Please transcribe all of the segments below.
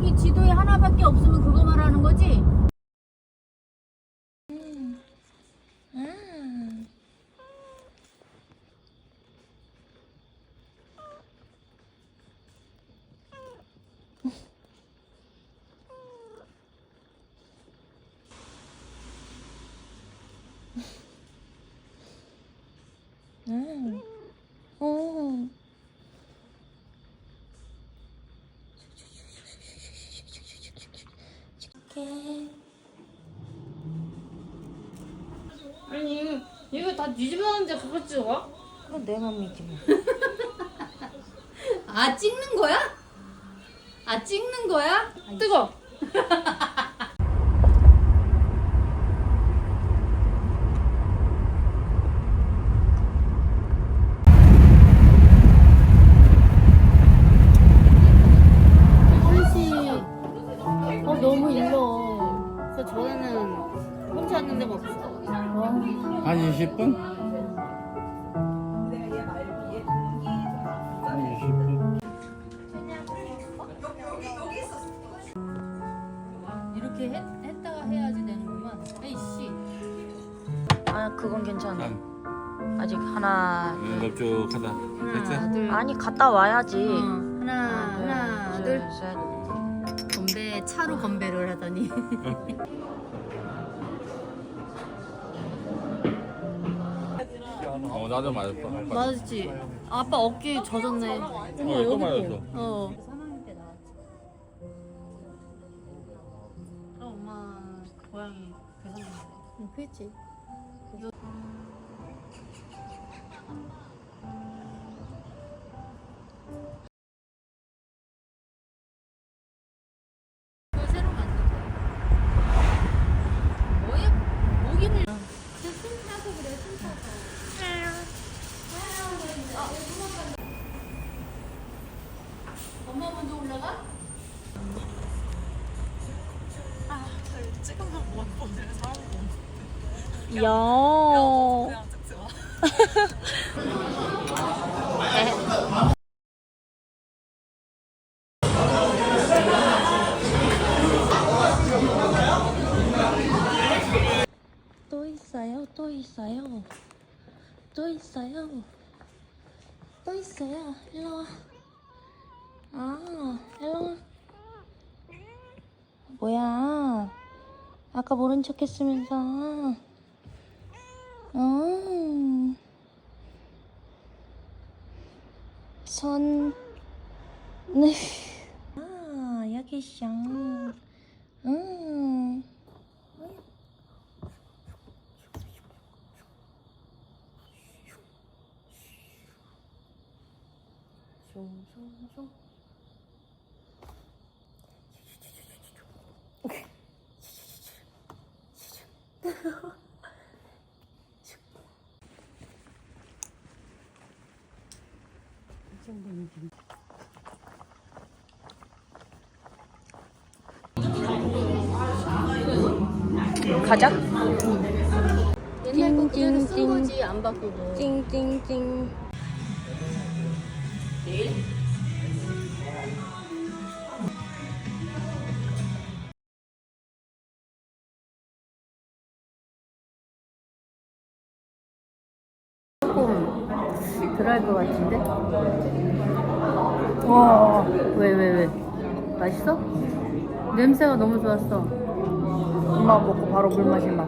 여기 지도에 하나밖에 없으면 그거 말하는 거지? 음. 오. 아니 이거 다 뒤집어놨는데 그거 찍어? 그건 내 맘이지 뭐. 아 찍는 거야? 아 찍는 거야? 뜨거. 아 그건 괜찮아. 한 아직 하나. 음, 넓적하다. 하나 됐어? 둘. 아니 갔다 와야지. 어, 하나 하나 둘. 셋. 건배 차로 건배를 하더니. 어 나도 맞았어 맞았지? 아빠 어깨 젖었네. 어, 또 맞았어 어 3학년 때 나왔지 그럼 엄마 고양이 배송된다 응 그랬 엄마 먼저 올라가? 야. 또 있어요, 또 있어요, 또 있어요, 또 있어요. 일로 와. 아, 일로 와. 뭐야? 아까 모른 척 했으면서. 어. 손. 네. 아, 여기 있 숑숑숑. 가자. 옛날 거 찡찡찡. 거지 안 바꾸고 찡찡찡. 조금 덜할 것 같은데? 와, 왜, 왜, 왜? 맛있어? 냄새가 너무 좋았어. 엄마 먹고 바로 물 마실 맛.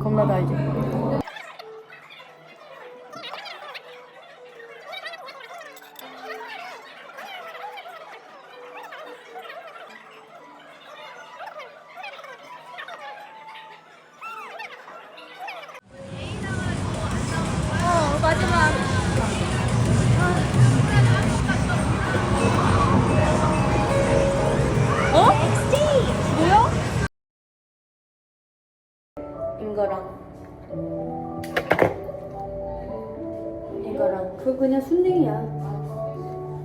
겁나 달지. 어, 그냥 순딩이야.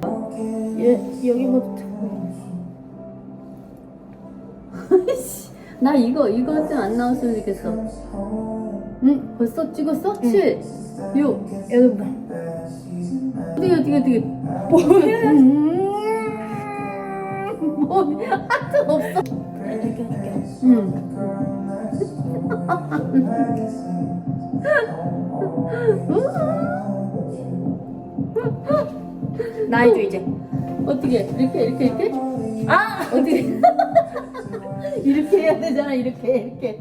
여, 여기부터 나 이거, 이거 좀 안 나왔으면 좋겠어. 응? 벌써 찍었어? 7, 6. 여기부터 어떻게 어떻게 어떻게 뭐야? 뭐 하트 없어. 응. 나 해줘 이제. 어떻게 이렇게 이렇게 이렇게? 아 어떻게 이렇게 해야 되잖아 이렇게 이렇게.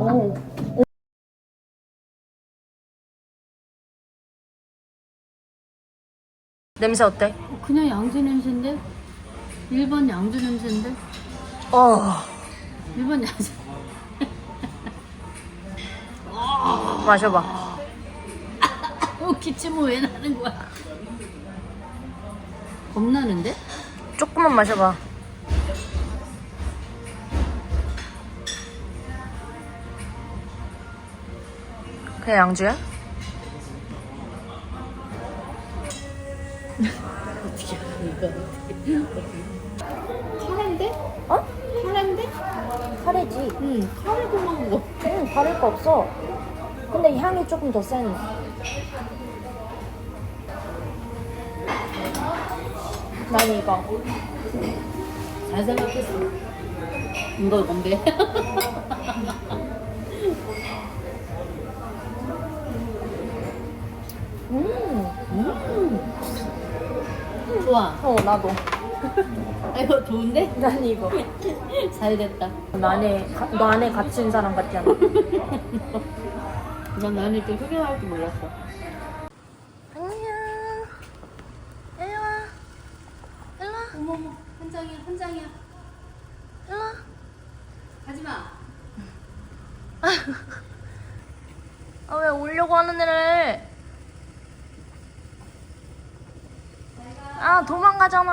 어. 냄새 어때? 그냥 양주 냄새인데? 일본 양주 냄새인데? 어. 일본 양주. 마셔봐. 어 기침은 왜 나는 거야? 겁나는데? 조금만 마셔봐. 그냥 양주야? 어떻게 이거? 카레인데? 어? 카레인데? 카레지. 응 카레도 먹어. 응, 다를 거 없어. 근데 향이 조금 더 센. 난 이거. 잘 생각했어. 이거 뭔데? 음. 좋아. 어, 나도. 아, 이거 좋은데? 난 이거. 잘 됐다. 너 안에, 가- 너 안에 갇힌 사람 같지 않아? 난 나는 이렇게 흡연할 줄 몰랐어. 안녕. 일로 와. 일로 와. 어머머, 한 장이야, 한 장이야. 일로 와. 가지 마. 아, 왜 오려고 하는 애를. 아, 도망가잖아.